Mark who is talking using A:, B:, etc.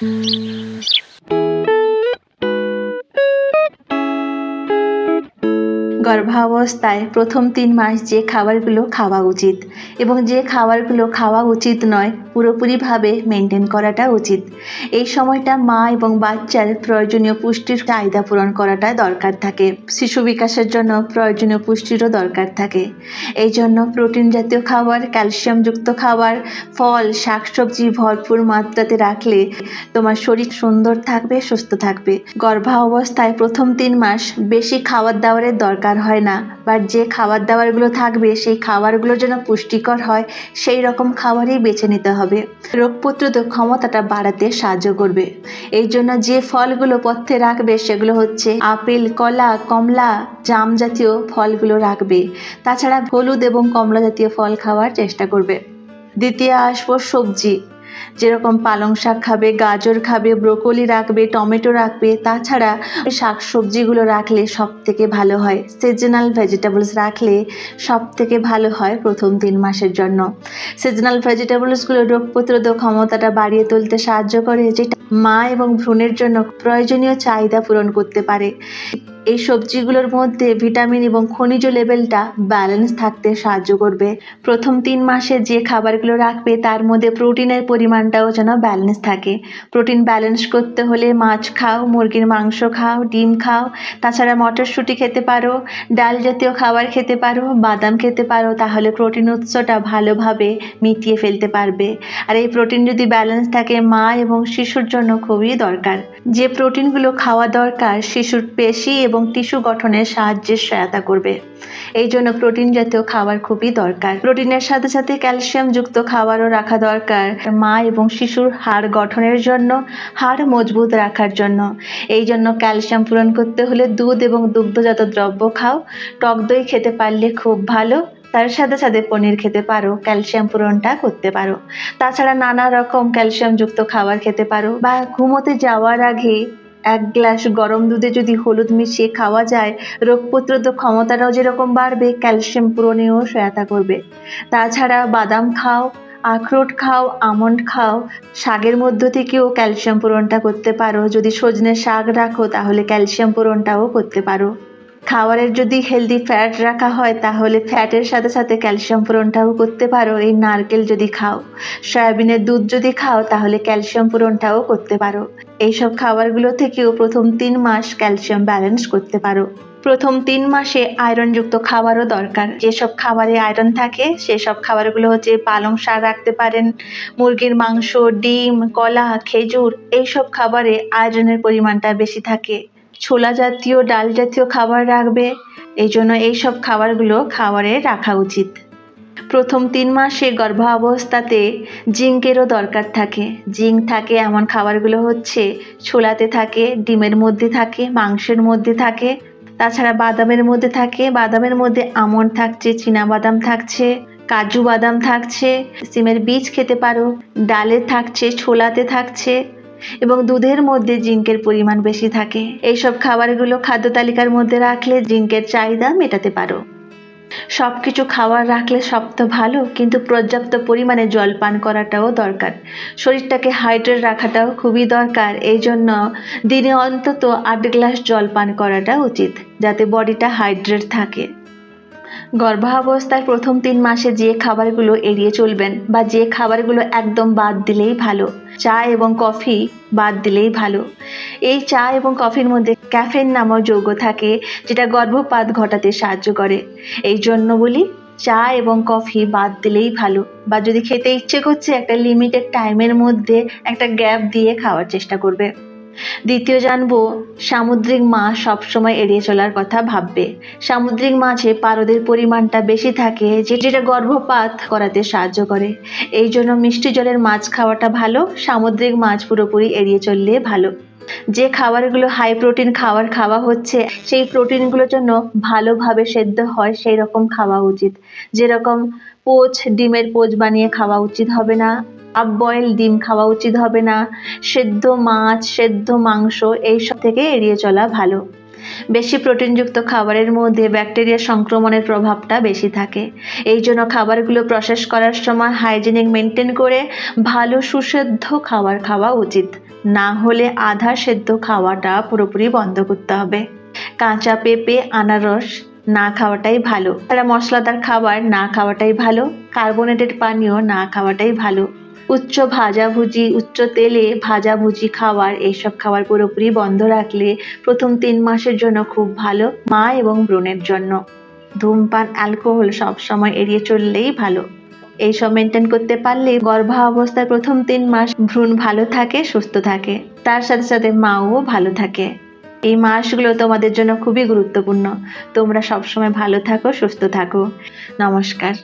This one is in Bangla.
A: Hum. গর্ভাবস্থায় প্রথম তিন মাস যে খাবারগুলো খাওয়া উচিত এবং যে খাবারগুলো খাওয়া উচিত নয়, পুরোপুরিভাবে মেনটেন করাটা উচিত। এই সময়টা মা এবং বাচ্চার প্রয়োজনীয় পুষ্টির চাহিদা পূরণ করাটা দরকার থাকে। শিশু বিকাশের জন্য প্রয়োজনীয় পুষ্টিরও দরকার থাকে। এই জন্য প্রোটিন জাতীয় খাবার ক্যালসিয়ামযুক্ত খাবার, ফল, শাকসবজি ভরপুর মাত্রাতে রাখলে তোমার শরীর সুন্দর থাকবে, সুস্থ থাকবে। গর্ভাবস্থায় প্রথম তিন মাস বেশি খাবার দাবারের দরকার হয় না। বা যে খাবার দাবারগুলো থাকবে, সেই খাবারগুলো যেন পুষ্টিকর হয়, সেই রকম খাবারই বেছে নিতে হবে। রোগ প্রতিরোধক ক্ষমতাটা বাড়াতে সাহায্য করবে। এই জন্য যে ফলগুলো পথ্যে রাখবে, সেগুলো হচ্ছে আপেল, কলা, কমলা জাম জাতীয় ফলগুলো রাখবে। তাছাড়া হলুদ এবং কমলা জাতীয় ফল খাওয়ার চেষ্টা করবে। দ্বিতীয় আসব সবজি। যেরকম পালং শাক খাবে, গাজর খাবে, ব্রোকলি রাখবে, টমেটো রাখবে, তাছাড়া শাক সবজিগুলো রাখলে সব থেকে ভালো হয়। সিজনাল ভেজিটেবলস রাখলে সব থেকে ভালো হয় প্রথম তিন মাসের জন্য। সিজনাল ভেজিটেবলসগুলো রোগ প্রতিরোধক ক্ষমতাটা বাড়িয়ে তুলতে সাহায্য করে, যেটা মা এবং ভ্রূণের জন্য প্রয়োজনীয় চাহিদা পূরণ করতে পারে। এই সবজিগুলোর মধ্যে ভিটামিন এবং খনিজ লেভেলটা ব্যালেন্স থাকতে সাহায্য করবে। প্রথম তিন মাসে যে খাবারগুলো রাখবে, তার মধ্যে প্রোটিনের পরিমাণটাও যেন ব্যালেন্স থাকে। প্রোটিন ব্যালেন্স করতে হলে মাছ খাও, মুরগির মাংস খাও, ডিম খাও। তাছাড়া মটরশুঁটি খেতে পারো, ডাল জাতীয় খাবার খেতে পারো, বাদাম খেতে পারো, তাহলে প্রোটিন উৎসটা ভালোভাবে মিটিয়ে ফেলতে পারবে। আর এই প্রোটিন যদি ব্যালেন্স থাকে, মা এবং শিশুর জন্য খুবই দরকার। যে প্রোটিনগুলো খাওয়া দরকার, শিশুর পেশি এবং টিস্যু গঠনের সাহায্যে সহায়তা করবে। এই জন্য প্রোটিন জাতীয় খাবার খুবই দরকার। প্রোটিনের সাথে সাথে ক্যালসিয়াম যুক্ত খাবারও রাখা দরকার। মা এবং শিশুর হাড় গঠনের জন্য, হাড় মজবুত রাখার জন্য। এই জন্য ক্যালসিয়াম পূরণ করতে হলে দুধ এবং দুগ্ধজাত দ্রব্য খাও। টক দই খেতে পারলে খুব ভালো। তার সাথে সাথে পনির খেতে পারো, ক্যালসিয়াম পূরণটা করতে পারো। তাছাড়া নানা রকম ক্যালসিয়াম যুক্ত খাবার খেতে পারো বা ঘুমোতে যাওয়ার আগে এক গ্লাস গরম দুধে যদি হলুদ মিশিয়ে খাওয়া যায় রোগ প্রতিরোধক ক্ষমতাটাও যেরকম বাড়বে, ক্যালসিয়াম পূরণেও সহায়তা করবে। তাছাড়া বাদাম খাও, আখরোট খাও, আমন্ড খাও, শাকের মধ্য থেকেও ক্যালসিয়াম পূরণটা করতে পারো। যদি সজনে শাক রাখো, তাহলে ক্যালসিয়াম পূরণটাও করতে পারো। খাবারের যদি হেলদি ফ্যাট রাখা হয়, তাহলে ফ্যাটের সাথে সাথে ক্যালসিয়াম পূরণটাও করতে পারো। এই নারকেল যদি খাও, সয়াবিনের দুধ যদি খাও, তাহলে ক্যালসিয়াম পূরণটাও করতে পারো। এইসব খাবারগুলো থেকেও প্রথম তিন মাস ক্যালসিয়াম ব্যালেন্স করতে পারো। প্রথম তিন মাসে আয়রনযুক্ত খাবারও দরকার। যেসব খাবারে আয়রন থাকে, সেসব খাবারগুলো হচ্ছে পালং শাক রাখতে পারেন, মুরগির মাংস, ডিম, কলা, খেজুর, এইসব খাবারে আয়রনের পরিমাণটা বেশি থাকে। ছোলা জাতীয়, ডাল জাতীয় খাবার রাখবে। এই জন্য এইসব খাবারগুলো খাবারে রাখা উচিত। প্রথম তিন মাসে গর্ভাবস্থাতে জিঙ্কেরও দরকার থাকে। জিঙ্ক থাকে, এমন খাবারগুলো হচ্ছে ছোলাতে থাকে, ডিমের মধ্যে থাকে, মাংসের মধ্যে থাকে। তাছাড়া বাদামের মধ্যে থাকে, বাদামের মধ্যে আমন্ড থাকছে বাদাম থাকছে, কাজু বাদাম থাকছে, সিমের বীজ খেতে পারো, ডালে থাকছে, ছোলাতে থাকছে। এবং দুধের মধ্যে জিঙ্কের পরিমাণ বেশি থাকে। এইসব খাবারগুলো খাদ্য তালিকার মধ্যে রাখলে জিঙ্কের চাহিদা মেটাতে পারো। সব কিছু খাবার রাখলে সব তো ভালো, কিন্তু পর্যাপ্ত পরিমাণে জল পান করাটাও দরকার। শরীরটাকে হাইড্রেট রাখাটাও খুবই দরকার এই জন্য দিনে অন্তত আট গ্লাস জল পান করাটা উচিত, যাতে বডিটা হাইড্রেট থাকে। গর্ভাবস্থার প্রথম তিন মাসে যে খাবারগুলো এড়িয়ে চলবেন বা যে খাবারগুলো একদম বাদ দিলেই ভালো চা এবং কফি বাদ দিলেই ভালো। এই চা এবং কফির মধ্যে ক্যাফেন নামক যৌগ থাকে, যেটা গর্ভপাত ঘটাতে সাহায্য করে। এই জন্য বলি, চা এবং কফি বাদ দিলেই ভালো বা যদি খেতে ইচ্ছে করছে, একটা লিমিটেড টাইমের মধ্যে একটা গ্যাপ দিয়ে খাওয়ার চেষ্টা করবে। দ্বিতীয় জানব, সামুদ্রিক মাছ সবসময় এড়িয়ে চলার কথা ভাববে। সামুদ্রিক মাছে পারদের পরিমাণটা বেশি থাকে যেটা গর্ভপাত করাতে সাহায্য করে। এই জন্য মিষ্টি জলের মাছ খাওয়াটা ভালো, সামুদ্রিক মাছ পুরোপুরি এড়িয়ে চললে ভালো। যে খাবারগুলো হাই প্রোটিন খাবার খাওয়া হচ্ছে, সেই প্রোটিনগুলোর জন্য ভালোভাবে সেদ্ধ হয়, সেই রকম খাওয়া উচিত। যেরকম পোচ, ডিমের পোচ বানিয়ে খাওয়া উচিত হবে না। হাফ বয়েল ডিম খাওয়া উচিত হবে না। সেদ্ধ মাছ, সেদ্ধ মাংস এইসব থেকে এড়িয়ে চলা ভালো। বেশি প্রোটিনযুক্ত খাবারের মধ্যে ব্যাকটেরিয়া সংক্রমণের প্রভাবটা বেশি থাকে। এই জন্য খাবারগুলো প্রসেস করার সময় হাইজেনিক মেনটেন করে ভালো সুসেদ্ধ খাবার খাওয়া উচিত। না হলে আধা সেদ্ধ খাওয়াটা পুরোপুরি বন্ধ করতে হবে। কাঁচা পেঁপে, আনারস না খাওয়াটাই ভালো। তারা মশলাদার খাবার না খাওয়াটাই ভালো, কার্বোনেটেড পানীয় না খাওয়াটাই ভালো। উচ্চ ভাজাভুজি, উচ্চ তেলে ভাজাভুজি খাবার, এইসব খাবার পুরোপুরি বন্ধ রাখলে প্রথম তিন মাসের জন্য খুব ভালো, মা এবং ব্রণের জন্য। ধূমপান, অ্যালকোহল সবসময় এড়িয়ে চললেই ভালো। এইসব মেনটেন করতে পারলে গর্ভাবস্থায় প্রথম তিন মাস ভ্রূণ ভালো থাকে, সুস্থ থাকে। তার সাথে সাথে মাও ভালো থাকে। এই মাসগুলো তোমাদের জন্য খুবই গুরুত্বপূর্ণ। তোমরা সবসময় ভালো থাকো সুস্থ থাকো। নমস্কার।